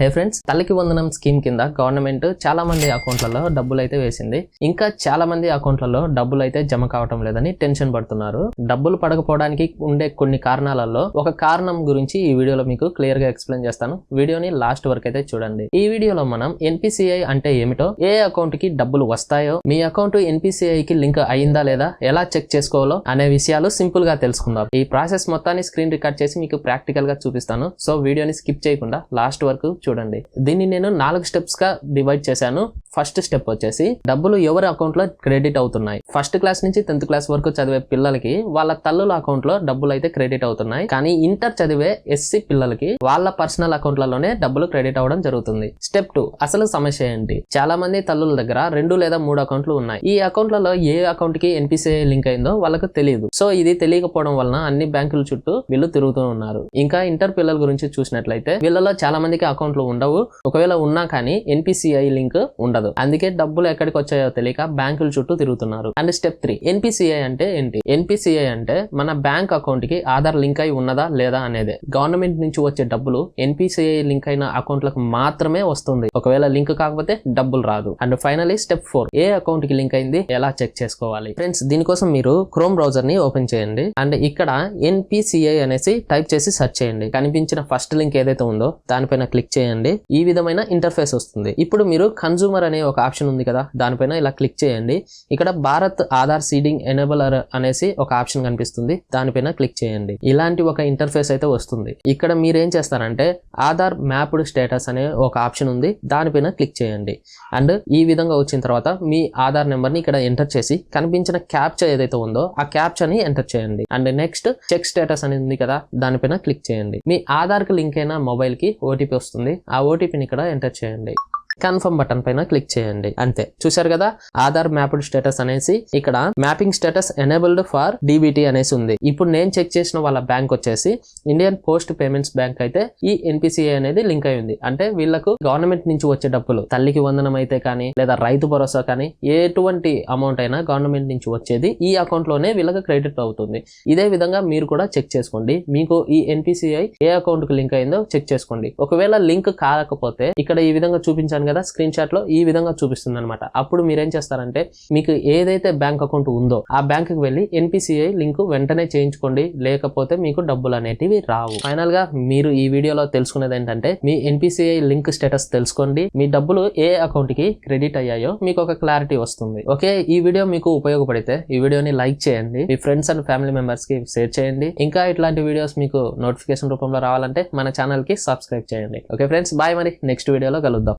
హే friends తల్లికి వందనం scheme కింద గవర్నమెంట్ చాలా మంది అకౌంట్లలో డబ్బులు అయితే వేసింది. ఇంకా చాలా మంది అకౌంట్లలో డబ్బులు అయితే జమ కావటం లేదని టెన్షన్ పడుతున్నారు. డబ్బులు పడకపోవడానికి ఉండే కొన్ని కారణాలలో ఒక కారణం గురించి ఈ వీడియోలో మీకు క్లియర్గా ఎక్స్ప్లెయిన్ చేస్తాను. వీడియోని లాస్ట్ వరకు అయితే చూడండి. ఈ వీడియోలో మనం ఎన్పిసిఐ అంటే ఏమిటో ఏ అకౌంట్కి డబ్బులు వస్తాయో మీ అకౌంట్ ఎన్పిసిఐ కి లింక్ అయిందా లేదా ఎలా చెక్ చేసుకోవాలో అనే విషయాలు సింపుల్గా తెలుసుకుందాం. ఈ ప్రాసెస్ మొత్తాన్ని స్క్రీన్ రికార్డ్ చేసి మీకు ప్రాక్టికల్గా చూపిస్తాను. సో వీడియోని స్కిప్ చేయకుండా లాస్ట్ వరకు చూడండి. దీన్ని నేను నాలుగు స్టెప్స్గా డివైడ్ చేశాను. ఫస్ట్ స్టెప్ వచ్చేసి డబ్బులు ఎవరి అకౌంట్లో క్రెడిట్ అవుతున్నాయి? ఫస్ట్ క్లాస్ నుంచి టెన్త్ క్లాస్ వరకు చదివే పిల్లలకి వాళ్ళ తల్లుల అకౌంట్లో డబ్బులు అయితే క్రెడిట్ అవుతున్నాయి. కానీ ఇంటర్ చదివే ఎస్సీ పిల్లలకి వాళ్ళ పర్సనల్ అకౌంట్లలోనే డబ్బులు క్రెడిట్ అవ్వడం జరుగుతుంది. స్టెప్ టూ అసలు సమస్య ఏంటి? చాలా మంది తల్లుల దగ్గర రెండు లేదా మూడు అకౌంట్లు ఉన్నాయి. ఈ అకౌంట్లలో ఏ అకౌంట్కి ఎన్పిసిఐ లింక్ అయిందో వాళ్ళకు తెలియదు. సో ఇది తెలియకపోవడం వలన అన్ని బ్యాంకుల చుట్టూ వీళ్ళు తిరుగుతూ ఉన్నారు. ఇంకా ఇంటర్ పిల్లల గురించి చూసినట్లయితే వీళ్ళలో చాలా మందికి అకౌంట్లు ఉండవు. ఒకవేళ ఉన్నా కానీ ఎన్పిసిఐ లింక్ ఉండదు. అందుకే డబ్బులు ఎక్కడికి వచ్చాయో తెలియక బ్యాంకుల చుట్టూ తిరుగుతున్నారు. అండ్ స్టెప్ త్రీ ఎన్పిసిఐ అంటే ఏంటి? ఎన్పిసిఐ అంటే మన బ్యాంక్ అకౌంట్కి ఆధార్ లింక్ అయి ఉన్నదా లేదా అనేదే. గవర్నమెంట్ నుంచి వచ్చే డబ్బులు ఎన్పిసిఐ లింక్ అయిన అకౌంట్లకు మాత్రమే వస్తుంది. ఒకవేళ లింక్ కాకపోతే డబ్బులు రాదు. అండ్ ఫైనలీ స్టెప్ ఫోర్ ఏ అకౌంట్కి లింక్ అయింది? ఎలా చెక్ చేసుకోవాలి? ఫ్రెండ్స్ దీనికోసం మీరు క్రోమ్ బ్రౌజర్ని ఓపెన్ చేయండి. అండ్ ఇక్కడ ఎన్పిసిఐ అనేసి టైప్ చేసి సెర్చ్ చేయండి. కనిపించిన ఫస్ట్ లింక్ ఏదైతే ఉందో దానిపైన క్లిక్ చేయండి. ఈ విధమైన ఇంటర్ఫేస్ వస్తుంది. ఇప్పుడు మీరు కన్జ్యూమర్ అనే ఒక ఆప్షన్ ఉంది కదా దానిపైన ఇలా క్లిక్ చేయండి. ఇక్కడ భారత్ ఆధార్ సీడింగ్ ఎనేబులర్ అనేసి ఒక ఆప్షన్ కనిపిస్తుంది దానిపైన క్లిక్ చేయండి. ఇలాంటి ఒక ఇంటర్ఫేస్ అయితే వస్తుంది. ఇక్కడ మీరు ఏం చేస్తారంటే ఆధార్ మ్యాప్డ్ స్టేటస్ అనే ఒక ఆప్షన్ ఉంది దానిపైన క్లిక్ చేయండి. అండ్ ఈ విధంగా వచ్చిన తర్వాత మీ ఆధార్ నెంబర్ని ఇక్కడ ఎంటర్ చేసి కనిపించిన క్యాప్చర్ ఏదైతే ఉందో ఆ క్యాప్చర్ ఎంటర్ చేయండి. అండ్ నెక్స్ట్ చెక్ స్టేటస్ అనేది ఉంది కదా దానిపైన క్లిక్ చేయండి. మీ ఆధార్కి లింక్ అయిన మొబైల్కి ఓటీపీ వస్తుంది. ఆ ఓటీపీని ఇక్కడ ఎంటర్ చేయండి. కన్ఫర్మ్ బటన్ పైన క్లిక్ చేయండి. అంతే. చూశారు కదా? ఆధార్ మ్యాప్డ్ స్టేటస్ అనేసి ఇక్కడ mapping status enabled for DBT అనేసి ఉంది. ఇప్పుడు నేను చెక్ చేసిన వాళ్ళ బ్యాంక్ వచ్చేసి ఇండియన్ పోస్ట్ పేమెంట్స్ బ్యాంక్ అయితే ఈ ఎన్పిసిఐ అనేది లింక్ అయి ఉంది. అంటే వీళ్ళకు గవర్నమెంట్ నుంచి వచ్చే డబ్బులు తల్లికి వందనం అయితే కానీ లేదా రైతు భరోసా కానీ ఎటువంటి అమౌంట్ అయినా గవర్నమెంట్ నుంచి వచ్చేది ఈ అకౌంట్లోనే వీళ్ళకి క్రెడిట్ అవుతుంది. ఇదే విధంగా మీరు కూడా చెక్ చేసుకోండి. మీకు ఈ ఎన్పిసిఐ ఏ అకౌంట్కి లింక్ అయిందో చెక్ చేసుకోండి. ఒకవేళ లింక్ కాకపోతే ఇక్కడ ఈ విధంగా చూపించాను కదా స్క్రీన్ షాట్లో ఈ విధంగా చూపిస్తుంది అనమాట అప్పుడు మీరేం చేస్తారంటే మీకు ఏదైతే బ్యాంక్ అకౌంట్ ఉందో ఆ బ్యాంక్కి వెళ్ళి ఎన్పిసిఐ లింక్ వెంటనే చేయించుకోండి. లేకపోతే మీకు డబ్బులు అనేటివి రావు. ఫైనల్గా మీరు ఈ వీడియోలో తెలుసుకునేది ఏంటంటే మీ ఎన్పిసిఐ లింక్ స్టేటస్ తెలుసుకోండి. మీ డబ్బులు ఏ అకౌంట్కి క్రెడిట్ అయ్యాయో మీకు ఒక క్లారిటీ వస్తుంది. ఓకే? ఈ వీడియో మీకు ఉపయోగపడితే ఈ వీడియోని లైక్ చేయండి. మీ ఫ్రెండ్స్ అండ్ ఫ్యామిలీ మెంబర్స్కి షేర్ చేయండి. ఇంకా ఇట్లాంటి వీడియోస్ మీకు నోటిఫికేషన్ రూపంలో రావాలంటే మన ఛానల్కి సబ్స్క్రైబ్ చేయండి. Okay friends? బాయ్ మరి. నెక్స్ట్ వీడియోలో కలుద్దాం.